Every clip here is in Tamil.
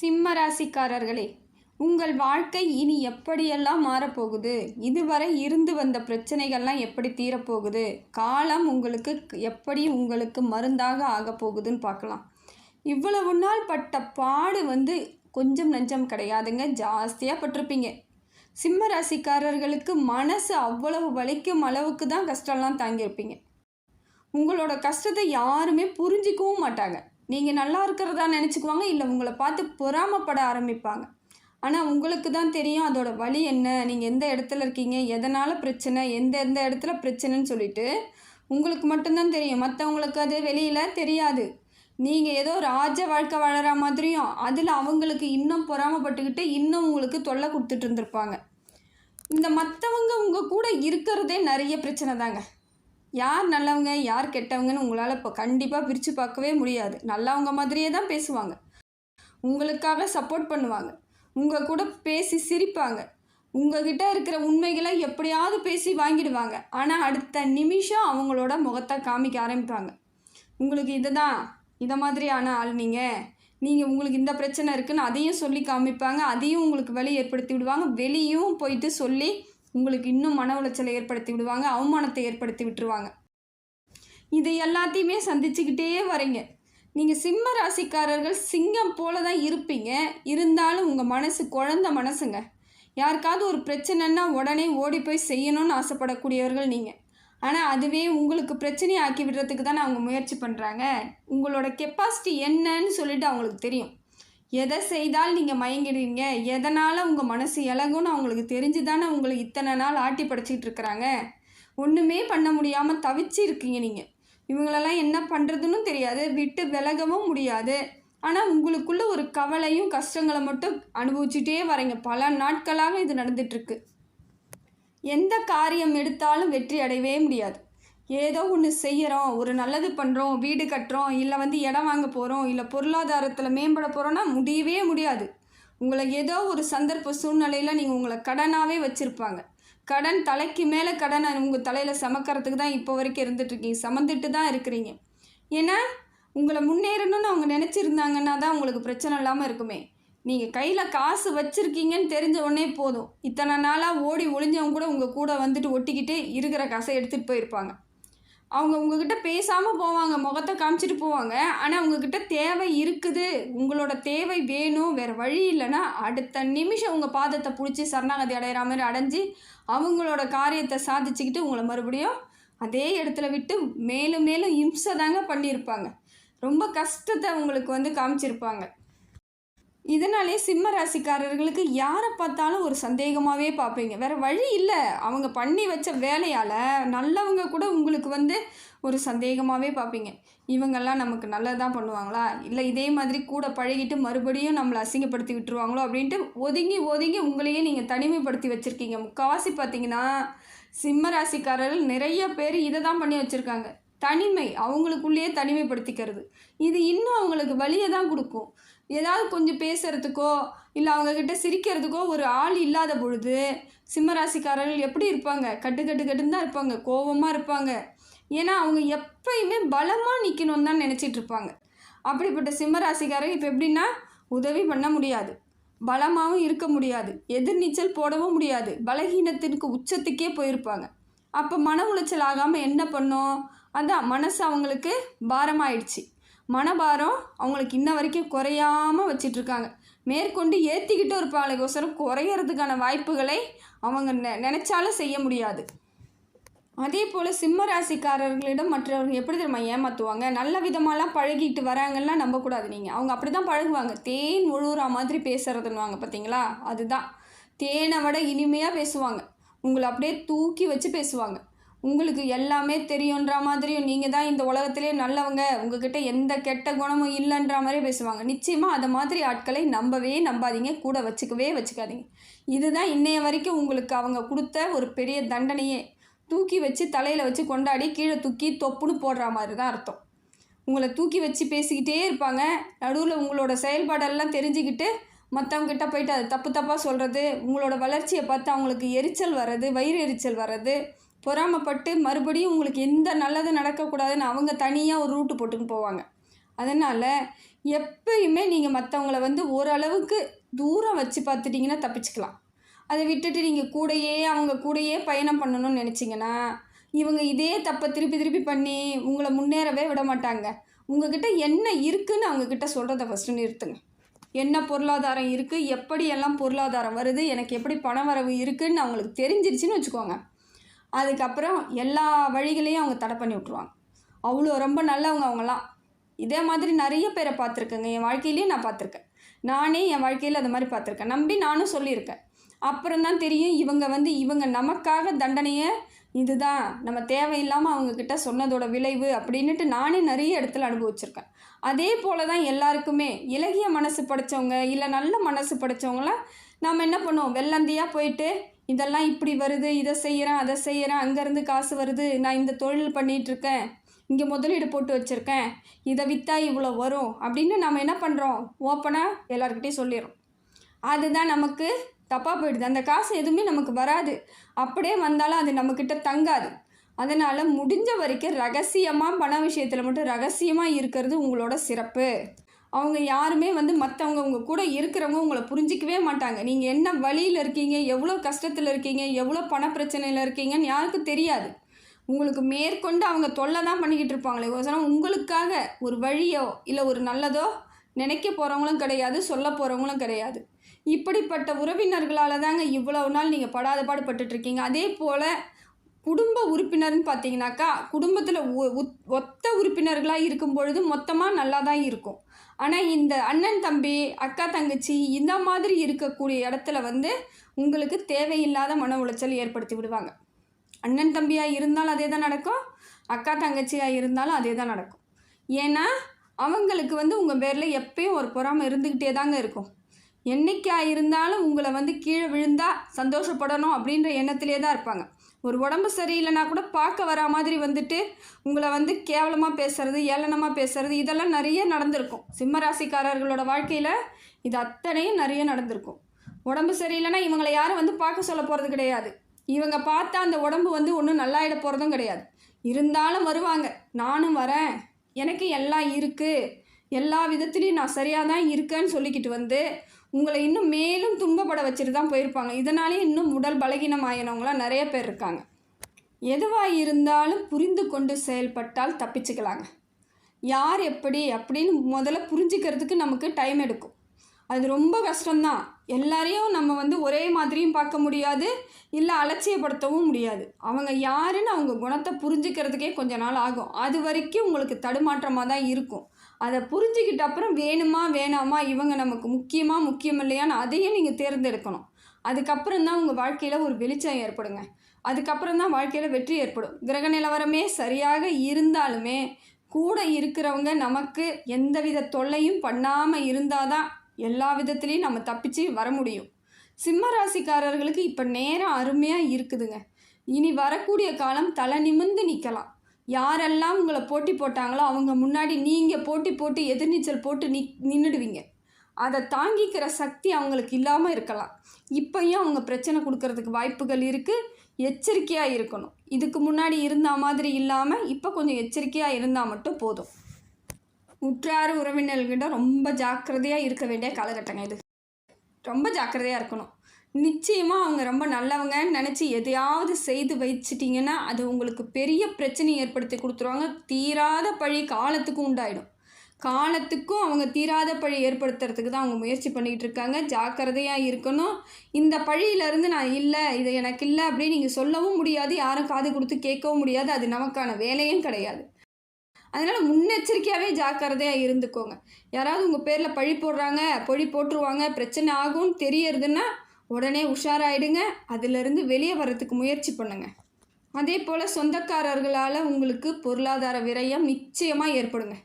சிம்ம ராசிக்காரர்களே உங்கள் வாழ்க்கை இனி எப்படியெல்லாம் மாறப்போகுது? இதுவரை இருந்து வந்த பிரச்சனைகள்லாம் எப்படி தீரப்போகுது? காலம் உங்களுக்கு எப்படி உங்களுக்கு மருந்தாக ஆகப்போகுதுன்னு பார்க்கலாம். இவ்வளவு நாள் பட்ட பாடு வந்து கொஞ்சம் நஞ்சம் கிடையாதுங்க ஜாஸ்தியாக பட்டிருப்பீங்க. சிம்ம ராசிக்காரர்களுக்கு மனசு அவ்வளவு வலிக்கும் அளவுக்கு தான் கஷ்டம்லாம் தாங்கியிருப்பீங்க. உங்களோட கஷ்டத்தை யாருமே புரிஞ்சிக்கவும் மாட்டாங்க. நீங்கள் நல்லா இருக்கிறதா நினச்சிக்குவாங்க இல்லை உங்களை பார்த்து பொறாமப்பட ஆரம்பிப்பாங்க. ஆனால் உங்களுக்கு தான் தெரியும் அதோட வழி என்ன நீங்கள் எந்த இடத்துல இருக்கீங்க எதனால் பிரச்சனை எந்த எந்த இடத்துல பிரச்சனைன்னு சொல்லிட்டு உங்களுக்கு மட்டும்தான் தெரியும். மற்றவங்களுக்கு அது வெளியில் தெரியாது. நீங்கள் ஏதோ ராஜ வாழ்க்கை வாழற மாதிரியும் அதில் அவங்களுக்கு இன்னும் பொறாமப்பட்டுக்கிட்டு இன்னும் உங்களுக்கு தொல்லை கொடுத்துட்டு இருந்திருப்பாங்க. இந்த மற்றவங்க உங்கள் கூட இருக்கிறதே நிறைய பிரச்சனை தாங்க. யார் நல்லவங்க யார் கெட்டவங்கன்னு உங்களால் இப்போ கண்டிப்பாக பிரித்து பார்க்கவே முடியாது. நல்லவங்க மாதிரியே தான் பேசுவாங்க. உங்களுக்காக சப்போர்ட் பண்ணுவாங்க. உங்கள் கூட பேசி சிரிப்பாங்க. உங்ககிட்ட இருக்கிற உண்மைகளை எப்படியாவது பேசி வாங்கிடுவாங்க. ஆனால் அடுத்த நிமிஷம் அவங்களோட முகத்தை காமிக்க ஆரம்பிப்பாங்க. உங்களுக்கு இதுதான் இதை மாதிரியான ஆள் நீங்கள் நீங்கள் உங்களுக்கு இந்த பிரச்சனை இருக்குன்னு அதையும் சொல்லி காமிப்பாங்க. அதையும் உங்களுக்கு வழி ஏற்படுத்தி விடுவாங்க. வெளியும் போயிட்டு சொல்லி உங்களுக்கு இன்னும் மன உளைச்சலை ஏற்படுத்தி விடுவாங்க அவமானத்தை ஏற்படுத்தி விட்டுருவாங்க. இது எல்லாத்தையுமே சந்திச்சுக்கிட்டே வரீங்க. நீங்கள் சிம்ம ராசிக்காரர்கள் சிங்கம் போல தான் இருப்பீங்க. இருந்தாலும் உங்கள் மனசு குழந்த மனசுங்க. யாருக்காவது ஒரு பிரச்சனைன்னா உடனே ஓடி போய் செய்யணும்னு ஆசைப்படக்கூடியவர்கள் நீங்கள் ஆனால் அதுவே உங்களுக்கு பிரச்சனையை ஆக்கி விடுறதுக்கு தானே அவங்க முயற்சி பண்ணுறாங்க உங்களோட கெப்பாசிட்டி என்னன்னு சொல்லிட்டு அவங்களுக்கு தெரியும். எதை செய்தால் நீங்கள் மயங்கிடுவீங்க? எதனால் உங்கள் மனசு இலகும்னு அவங்களுக்கு தெரிஞ்சு தானே உங்களை இத்தனை நாள் ஆட்டி படைச்சிக்கிட்டு இருக்கிறாங்க? ஒன்றுமே பண்ண முடியாமல் தவிச்சு இருக்கீங்க நீங்கள் இவங்களெல்லாம் என்ன பண்ணுறதுன்னு தெரியாது. விட்டு விலகவும் முடியாது. ஆனால் உங்களுக்குள்ளே ஒரு கவலையும் கஷ்டங்களை மட்டும் அனுபவிச்சுட்டே வரீங்க. பல நாட்களாக இது நடந்துட்டுருக்கு எந்த காரியம் எடுத்தாலும் வெற்றி அடையவே முடியாது. ஏதோ ஒன்று செய்கிறோம் ஒரு நல்லது பண்ணுறோம் வீடு கட்டுறோம் இல்லை வந்து இடம் வாங்க போகிறோம் இல்லை பொருளாதாரத்தில் மேம்பட போகிறோன்னா முடியவே முடியாது. உங்களை ஏதோ ஒரு சந்தர்ப்ப சூழ்நிலையில் நீங்கள் உங்களை கடனாகவே வச்சுருப்பாங்க. கடன் தலைக்கு மேலே கடனை உங்கள் தலையில் சமக்கிறதுக்கு தான் இப்போ வரைக்கும் இருந்துகிட்ருக்கீங்க சமந்துட்டு தான் இருக்கிறீங்க. ஏன்னா உங்களை முன்னேறணும்னு அவங்க நினச்சிருந்தாங்கன்னா தான் உங்களுக்கு பிரச்சனை இல்லாமல் இருக்குமே. நீங்கள் கையில் காசு வச்சுருக்கீங்கன்னு தெரிஞ்ச உடனே போதும். இத்தனை நாளாக ஓடி ஒளிஞ்சவங்க கூட உங்கள் கூட வந்துட்டு ஒட்டிக்கிட்டு இருக்கிற காசை எடுத்துகிட்டு போயிருப்பாங்க. அவங்க உங்ககிட்ட பேசாமல் போவாங்க முகத்தை காமிச்சிட்டு போவாங்க. ஆனால் உங்ககிட்ட தேவை இருக்குது. உங்களோட தேவை வேணும். வேறு வழி இல்லைன்னா அடுத்த நிமிஷம் உங்கள் பாதத்தை பிடிச்சி சரணாகதி அடையிற மாதிரி அடைஞ்சு அவங்களோட காரியத்தை சாதிச்சுக்கிட்டு உங்களை மறுபடியும் அதே இடத்துல விட்டு மேலும் மேலும் இம்சை தாங்க பண்ணியிருப்பாங்க. ரொம்ப கஷ்டத்தை உங்களுக்கு வந்து காமிச்சிருப்பாங்க. இதனாலே சிம்ம ராசிக்காரர்களுக்கு யாரை பார்த்தாலும் ஒரு சந்தேகமாகவே பார்ப்பீங்க. வேறு வழி இல்லை. அவங்க பண்ணி வச்ச வேலையால் நல்லவங்க கூட உங்களுக்கு வந்து ஒரு சந்தேகமாகவே பார்ப்பீங்க. இவங்கெல்லாம் நமக்கு நல்லதாக பண்ணுவாங்களா? இல்லை இதே மாதிரி கூட பழகிட்டு மறுபடியும் நம்மளை அசிங்கப்படுத்தி விட்டுருவாங்களோ அப்படின்ட்டு ஒதுங்கி ஒதுங்கி உங்களையே நீங்கள் தனிமைப்படுத்தி வச்சுருக்கீங்க. முக்கால்வாசி பார்த்தீங்கன்னா சிம்ம ராசிக்காரர்கள் நிறைய பேர் இதை தான் பண்ணி வச்சுருக்காங்க. தனிமை அவங்களுக்குள்ளேயே தனிமைப்படுத்திக்கிறது. இது இன்னும் அவங்களுக்கு வழியை தான் கொடுக்கும். ஏதாவது கொஞ்சம் பேசுகிறதுக்கோ இல்லை அவங்கக்கிட்ட சிரிக்கிறதுக்கோ ஒரு ஆள் இல்லாத பொழுது சிம்மராசிக்காரர்கள் எப்படி இருப்பாங்க? கட்டு கட்டு கட்டுன்னு தான் இருப்பாங்க. கோபமாக இருப்பாங்க. ஏன்னா அவங்க எப்பயுமே பலமாக நிற்கணும்னு தான் நினச்சிட்டு இருப்பாங்க. அப்படிப்பட்ட சிம்மராசிக்காரர் இப்போ எப்படின்னா உதவி பண்ண முடியாது. பலமாகவும் இருக்க முடியாது. எதிர்நீச்சல் போடவும் முடியாது. பலகீனத்திற்கு உச்சத்துக்கே போயிருப்பாங்க. அப்போ மன உளைச்சல் ஆகாமல் என்ன பண்ணும்? அதான் மனசு அவங்களுக்கு பாரமாயிடுச்சு. மனபாரம் அவங்களுக்கு இன்ன வரைக்கும் குறையாமல் வச்சிட்ருக்காங்க. மேற்கொண்டு ஏற்றிக்கிட்டு இருப்பாங்களுக்கோசரம் குறையிறதுக்கான வாய்ப்புகளை அவங்க நெ நினச்சாலும் செய்ய முடியாது. அதே போல் சிம்ம ராசிக்காரர்களிடம் மற்றவர்கள் எப்படி தெரியுமா ஏமாற்றுவாங்க நல்ல விதமாலாம் பழகிட்டு வராங்கலாம் நம்பக்கூடாது நீங்கள் அவங்க அப்படி தான் பழகுவாங்க. தேன் ஒழுகுற மாதிரி பேசுகிறதுன்னுவாங்க பார்த்தீங்களா அதுதான். தேனை விட இனிமையாக பேசுவாங்க. உங்களை அப்படியே தூக்கி வச்சு பேசுவாங்க. உங்களுக்கு எல்லாமே தெரியுன்ற மாதிரியும் நீங்கள் தான் இந்த உலகத்திலே நல்லவங்க. உங்ககிட்ட எந்த கெட்ட குணமும் இல்லைன்ற மாதிரி பேசுவாங்க. நிச்சயமாக அதை மாதிரி ஆட்களை நம்பவே நம்பாதீங்க. கூட வச்சுக்கவே வச்சுக்காதீங்க. இதுதான் இன்னைய வரைக்கும் உங்களுக்கு அவங்க கொடுத்த ஒரு பெரிய தண்டனையே. தூக்கி வச்சு தலையில் வச்சு கொண்டாடி கீழே தூக்கி தொப்புன்னு போடுற மாதிரி தான் அர்த்தம். உங்களை தூக்கி வச்சு பேசிக்கிட்டே இருப்பாங்க. நடுவில் உங்களோட செயல்பாடெல்லாம் தெரிஞ்சுக்கிட்டு மற்றவங்ககிட்ட போயிட்டு அது தப்பு தப்பாக சொல்கிறது உங்களோட வளர்ச்சியை பார்த்து அவங்களுக்கு எரிச்சல் வர்றது வயிறு எரிச்சல் வர்றது பொறாமப்பட்டு மறுபடியும் உங்களுக்கு எந்த நல்லது நடக்கக்கூடாதுன்னு அவங்க தனியாக ஒரு ரூட்டு போட்டுன்னு போவாங்க. அதனால் எப்பயுமே நீங்கள் மற்றவங்கள வந்து ஓரளவுக்கு தூரம் வச்சு பார்த்துட்டிங்கன்னா தப்பிச்சுக்கலாம். அதை விட்டுட்டு நீங்கள் கூடயே அவங்க கூடயே பயணம் பண்ணணும்னு நினச்சிங்கன்னா இவங்க இதே தப்பை திருப்பி திருப்பி பண்ணி உங்களை முன்னேறவே விட மாட்டாங்க. உங்ககிட்ட என்ன இருக்குதுன்னு அவங்கக்கிட்ட சொல்கிறத ஃபஸ்ட்டு நிறுத்துங்க. என்ன பொருளாதாரம் இருக்குது எப்படியெல்லாம் பொருளாதாரம் வருது? எனக்கு எப்படி பண வரவு இருக்குதுன்னு அவங்களுக்கு தெரிஞ்சிருச்சுன்னு வச்சுக்கோங்க. அதுக்கப்புறம் எல்லா வழிகளையும் அவங்க தடை பண்ணி விட்ருவாங்க அவ்வளோ ரொம்ப நல்லவங்க அவங்களாம் இதே மாதிரி நிறைய பேரை பார்த்துருக்கேங்க. என் வாழ்க்கையிலேயே நான் பார்த்துருக்கேன். நானே என் வாழ்க்கையில் அது மாதிரி பார்த்துருக்கேன். நம்பி நானும் சொல்லியிருக்கேன். அப்புறம் தான் தெரியும் இவங்க வந்து இவங்க நமக்காக தண்டனையை இதுதான். நம்ம தேவையில்லாமல் அவங்கக்கிட்ட சொன்னதோட விளைவு அப்படின்ட்டு நானே நிறைய இடத்துல அனுபவிச்சிருக்கேன். அதே போல தான் எல்லாருக்குமே இலகிய மனசு படைச்சவங்க இல்லை நல்ல மனசு படித்தவங்களாம் நாம் என்ன பண்ணுவோம்? வெள்ளந்தியாக போயிட்டு இதெல்லாம் இப்படி வருது இதை செய்கிறேன் அதை செய்கிறேன் அங்கேருந்து காசு வருது நான் இந்த தொழில் பண்ணிகிட்ருக்கேன் இங்கே முதலீடு போட்டு வச்சுருக்கேன் இதை விற்றா இவ்வளோ வரும் அப்படின்னு நம்ம என்ன பண்ணுறோம்? ஓப்பனாக எல்லாருக்கிட்டையும் சொல்லிடுறோம். அதுதான் நமக்கு தப்பாக போயிடுது. அந்த காசு எதுவுமே நமக்கு வராது. அப்படியே வந்தாலும் அது நம்மக்கிட்ட தங்காது. அதனால் முடிஞ்ச வரைக்கும் ரகசியமாக பண விஷயத்தில் மட்டும் ரகசியமாக இருக்கிறது உங்களோட சிறப்பு. அவங்க யாருமே வந்து மற்றவங்க உங்கள் கூட இருக்கிறவங்க உங்களை புரிஞ்சிக்கவே மாட்டாங்க. நீங்கள் என்ன வழியில் இருக்கீங்க எவ்வளோ கஷ்டத்தில் இருக்கீங்க எவ்வளோ பண பிரச்சனையில் இருக்கீங்கன்னு யாருக்கும் தெரியாது. உங்களுக்கு மேற்கொண்டு அவங்க தொல்லை தான் பண்ணிக்கிட்டு இருப்பாங்களே ஒசரம் உங்களுக்காக ஒரு வழியோ இல்லை ஒரு நல்லதோ நினைக்க போகிறவங்களும் கிடையாது சொல்ல போகிறவங்களும் கிடையாது. இப்படிப்பட்ட உறவினர்களால் தாங்க இவ்வளவு நாள் நீங்கள் படாத பாடுபட்டுட்டு அதே போல் குடும்ப உறுப்பினர்னு பார்த்தீங்கன்னாக்கா குடும்பத்தில் ஒத்த உறுப்பினர்களாக இருக்கும் பொழுது மொத்தமாக நல்லா தான் இருக்கும். ஆனால் இந்த அண்ணன் தம்பி அக்கா தங்கச்சி இந்த மாதிரி இருக்கக்கூடிய இடத்துல வந்து உங்களுக்கு தேவையில்லாத மன உளைச்சல் ஏற்படுத்தி விடுவாங்க. அண்ணன் தம்பியாக இருந்தாலும் அதே தான் நடக்கும். அக்கா தங்கச்சியாக இருந்தாலும் அதே தான் நடக்கும். ஏன்னா அவங்களுக்கு வந்து உங்கள் பேரில் எப்பயும் ஒரு பொறாமை இருந்துக்கிட்டே தாங்க இருக்கும். என்னைக்கா இருந்தாலும் உங்களை வந்து கீழே விழுந்தால் சந்தோஷப்படணும் அப்படின்ற எண்ணத்திலே தான் இருப்பாங்க. ஒரு உடம்பு சரியில்லைனா கூட பார்க்க வரா மாதிரி வந்துட்டு உங்களை வந்து கேவலமாக பேசுறது ஏளனமாக பேசுறது இதெல்லாம் நிறைய நடந்திருக்கும். சிம்ம ராசிக்காரர்களோட வாழ்க்கையில் இது அத்தனையும் நிறைய நடந்திருக்கும். உடம்பு சரியில்லைன்னா இவங்களை யாரும் வந்து பார்க்க சொல்ல போகிறது கிடையாது. இவங்க பார்த்தா அந்த உடம்பு வந்து ஒன்றும் நல்லாயிட போகிறதும் கிடையாது. இருந்தாலும் வருவாங்க. நானும் வரேன். எனக்கு எல்லாம் இருக்குது எல்லா விதத்துலேயும் நான் சரியாக தான் இருக்கேன்னு சொல்லிக்கிட்டு வந்து உங்களை இன்னும் மேலும் துன்பப்பட வச்சுட்டு தான் போயிருப்பாங்க. இதனாலே இன்னும் உடல் பலகீனம் ஆகினவங்களாம் நிறைய பேர் இருக்காங்க. எதுவாக இருந்தாலும் புரிந்து கொண்டு செயல்பட்டால் தப்பிச்சுக்கலாங்க. யார் எப்படி அப்படின்னு முதல்ல புரிஞ்சுக்கிறதுக்கு நமக்கு டைம் எடுக்கும். அது ரொம்ப கஷ்டம்தான். எல்லாரையும் நம்ம வந்து ஒரே மாதிரியும் பார்க்க முடியாது. இல்லை அலட்சியப்படுத்தவும் முடியாது. அவங்க யாருன்னு அவங்க குணத்தை புரிஞ்சுக்கிறதுக்கே கொஞ்ச நாள் ஆகும். அது வரைக்கும் உங்களுக்கு தடுமாற்றமாக தான் இருக்கும். அதை புரிஞ்சுக்கிட்ட அப்புறம் வேணுமா வேணாமா இவங்க நமக்கு முக்கியமாக முக்கியம் இல்லையான்னு அதையும் நீங்கள் தேர்ந்தெடுக்கணும். அதுக்கப்புறம் தான் உங்கள் வாழ்க்கையில் ஒரு வெளிச்சம் ஏற்படுங்க. அதுக்கப்புறம் தான் வாழ்க்கையில் வெற்றி ஏற்படும். கிரக நிலவரமே சரியாக இருந்தாலுமே கூட இருக்கிறவங்க நமக்கு எந்தவித தொல்லையும் பண்ணாமல் இருந்தால் தான் எல்லா விதத்துலேயும் நம்ம தப்பிச்சு வர முடியும். சிம்ம ராசிக்காரர்களுக்கு இப்போ நேரம் அருமையாக இருக்குதுங்க. இனி வரக்கூடிய காலம் தலை நிமிந்து நிற்கலாம் யாரெல்லாம் உங்களை போட்டி போட்டாங்களோ அவங்க முன்னாடி நீங்கள் போட்டி போட்டு எதிர்நீச்சல் போட்டு நி நின்றுடுவீங்க அதை தாங்கிக்கிற சக்தி அவங்களுக்கு இல்லாமல் இருக்கலாம். இப்போயும் அவங்க பிரச்சனை கொடுக்கறதுக்கு வாய்ப்புகள் இருக்குது எச்சரிக்கையாக இருக்கணும். இதுக்கு முன்னாடி இருந்த மாதிரி இல்லாமல் இப்போ கொஞ்சம் எச்சரிக்கையாக இருந்தால் மட்டும் போதும். உற்றார் உறவினர்கிட்ட ரொம்ப ஜாக்கிரதையாக இருக்க வேண்டிய காலகட்டங்க இது. ரொம்ப ஜாக்கிரதையாக இருக்கணும். நிச்சயமாக அவங்க ரொம்ப நல்லவங்கன்னு நினச்சி எதையாவது செய்து வச்சிட்டிங்கன்னா அது உங்களுக்கு பெரிய பிரச்சனை ஏற்படுத்தி கொடுத்துருவாங்க. தீராத பழி காலத்துக்கும் உண்டாயிடும். காலத்துக்கும் அவங்க தீராத பழி ஏற்படுத்துறதுக்கு தான் அவங்க முயற்சி பண்ணிக்கிட்டு இருக்காங்க. ஜாக்கிரதையாக இருக்கணும். இந்த பழியிலேருந்து நான் இல்லை இது எனக்கு இல்லை அப்படின்னு நீங்கள் சொல்லவும் முடியாது. யாரும் காது கொடுத்து கேட்கவும் முடியாது. அது நமக்கான வேலையும் கிடையாது. அதனால் முன்னெச்சரிக்கையாகவே ஜாக்கிரதையாக இருந்துக்கோங்க. யாராவது உங்கள் பேரில் பழி போடுறாங்க பழி போட்டுருவாங்க பிரச்சனை ஆகும்னு தெரியறதுன்னா உடனே உஷாராயிடுங்க. அதிலிருந்து வெளியே வரத்துக்கு முயற்சி பண்ணுங்கள் அதே போல் சொந்தக்காரர்களால் உங்களுக்கு பொருளாதார விரயம் நிச்சயமாக ஏற்படுங்க.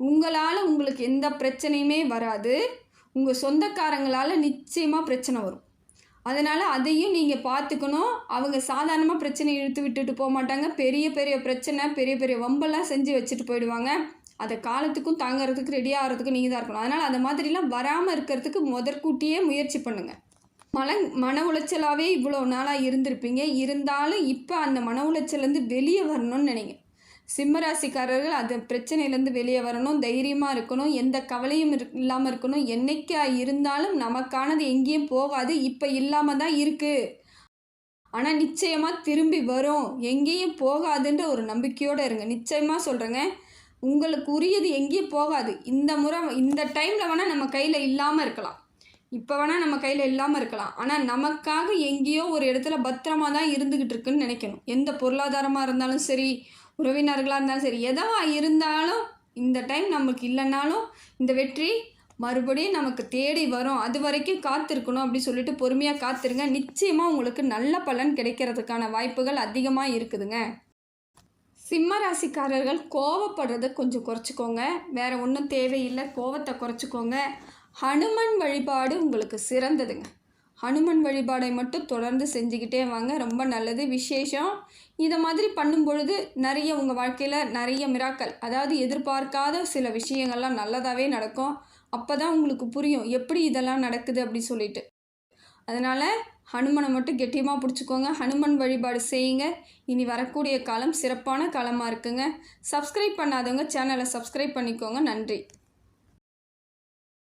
உங்களால் உங்களுக்கு எந்த பிரச்சனையுமே வராது. உங்கள் சொந்தக்காரங்களால் நிச்சயமாக பிரச்சனை வரும். அதனால் அதையும் நீங்கள் பார்த்துக்கணும். அவங்க சாதாரணமாக பிரச்சனை இழுத்து விட்டுட்டு போக மாட்டாங்க. பெரிய பெரிய பிரச்சனை பெரிய பெரிய வம்பெல்லாம் செஞ்சு வச்சுட்டு போயிடுவாங்க. அதை காலத்துக்கும் தாங்கிறதுக்கு ரெடி ஆகிறதுக்கு நீங்கள் தான் இருக்கணும். அதனால் அந்த மாதிரிலாம் வராமல் இருக்கிறதுக்கு முதற்கூட்டியே முயற்சி பண்ணுங்கள் மன மன உளைச்சலாகவே இவ்வளோ நாளாக இருந்திருப்பீங்க. இருந்தாலும் இப்போ அந்த மன உளைச்சலேருந்து வெளியே வரணும்னு நினைங்க. சிம்மராசிக்காரர்கள் அது பிரச்சனையிலேருந்து வெளியே வரணும் தைரியமாக இருக்கணும் எந்த கவலையும் இருக் இல்லாமல் இருக்கணும். என்னைக்கா இருந்தாலும் நமக்கானது எங்கேயும் போகாது. இப்போ இல்லாமல் தான் இருக்குது ஆனால் நிச்சயமாக திரும்பி வரும். எங்கேயும் போகாதுன்ற ஒரு நம்பிக்கையோடு இருங்க. நிச்சயமாக சொல்கிறேங்க உங்களுக்கு உரியது எங்கேயும் போகாது. இந்த முறை இந்த டைமில் வேணால் நம்ம கையில் இல்லாமல் இருக்கலாம். இப்போ வேணால் நம்ம கையில் இல்லாமல் இருக்கலாம். ஆனால் நமக்காக எங்கேயோ ஒரு இடத்துல பத்திரமா தான் இருந்துக்கிட்டு இருக்குன்னு நினைக்கணும். எந்த பொருளாதாரமாக இருந்தாலும் சரி உறவினர்களாக இருந்தாலும் சரி எதவா இருந்தாலும் இந்த டைம் நமக்கு இல்லைனாலும் இந்த வெற்றி மறுபடியும் நமக்கு தேடி வரும். அது வரைக்கும் காத்திருக்கணும் அப்படி சொல்லிட்டு பொறுமையாக காத்திருங்க. நிச்சயமாக உங்களுக்கு நல்ல பலன் கிடைக்கிறதுக்கான வாய்ப்புகள் அதிகமாக இருக்குதுங்க. சிம்ம ராசிக்காரர்கள் கோவப்படுறத கொஞ்சம் குறைச்சிக்கோங்க. வேறு ஒன்றும் தேவையில்லை. கோவத்தை குறைச்சிக்கோங்க. ஹனுமன் வழிபாடு உங்களுக்கு சிறந்ததுங்க. ஹனுமன் வழிபாடை மட்டும் தொடர்ந்து செஞ்சுக்கிட்டே வாங்க. ரொம்ப நல்லது. விசேஷம். இதை மாதிரி பண்ணும் பொழுது நிறைய உங்கள் வாழ்க்கையில் நிறைய மிராக்கள் அதாவது எதிர்பார்க்காத சில விஷயங்கள்லாம் நல்லதாகவே நடக்கும். அப்போ தான் உங்களுக்கு புரியும். எப்படி இதெல்லாம் நடக்குது அப்படி சொல்லிட்டு. அதனால் ஹனுமனை மட்டும் கெட்டியமாக பிடிச்சிக்கோங்க. ஹனுமன் வழிபாடு செய்யுங்க. இனி வரக்கூடிய காலம் சிறப்பான காலமாக இருக்குங்க. சப்ஸ்கிரைப் பண்ணாதவங்க சேனலை சப்ஸ்கிரைப் பண்ணிக்கோங்க. நன்றி.